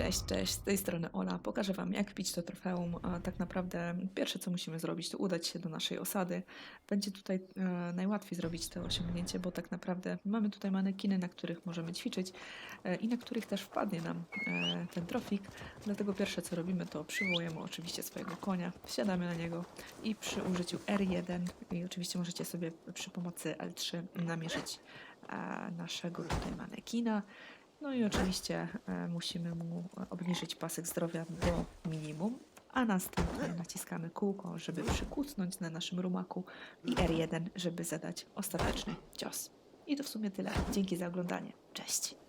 Cześć, cześć, z tej strony Ola. Pokażę Wam, jak pić to trofeum. Tak naprawdę pierwsze, co musimy zrobić, to udać się do naszej osady. Będzie tutaj e, najłatwiej zrobić to osiągnięcie, bo tak naprawdę mamy tutaj manekiny, na których możemy ćwiczyć e, i na których też wpadnie nam e, ten trofik. Dlatego pierwsze, co robimy, to przywołujemy oczywiście swojego konia, wsiadamy na niego i przy użyciu R1 i oczywiście możecie sobie przy pomocy L3 namierzyć e, naszego tutaj manekina. No i oczywiście e, musimy mu obniżyć pasek zdrowia do minimum, a następnie naciskamy kółko, żeby przykucnąć na naszym rumaku i R1, żeby zadać ostateczny cios. I to w sumie tyle. Dzięki za oglądanie. Cześć!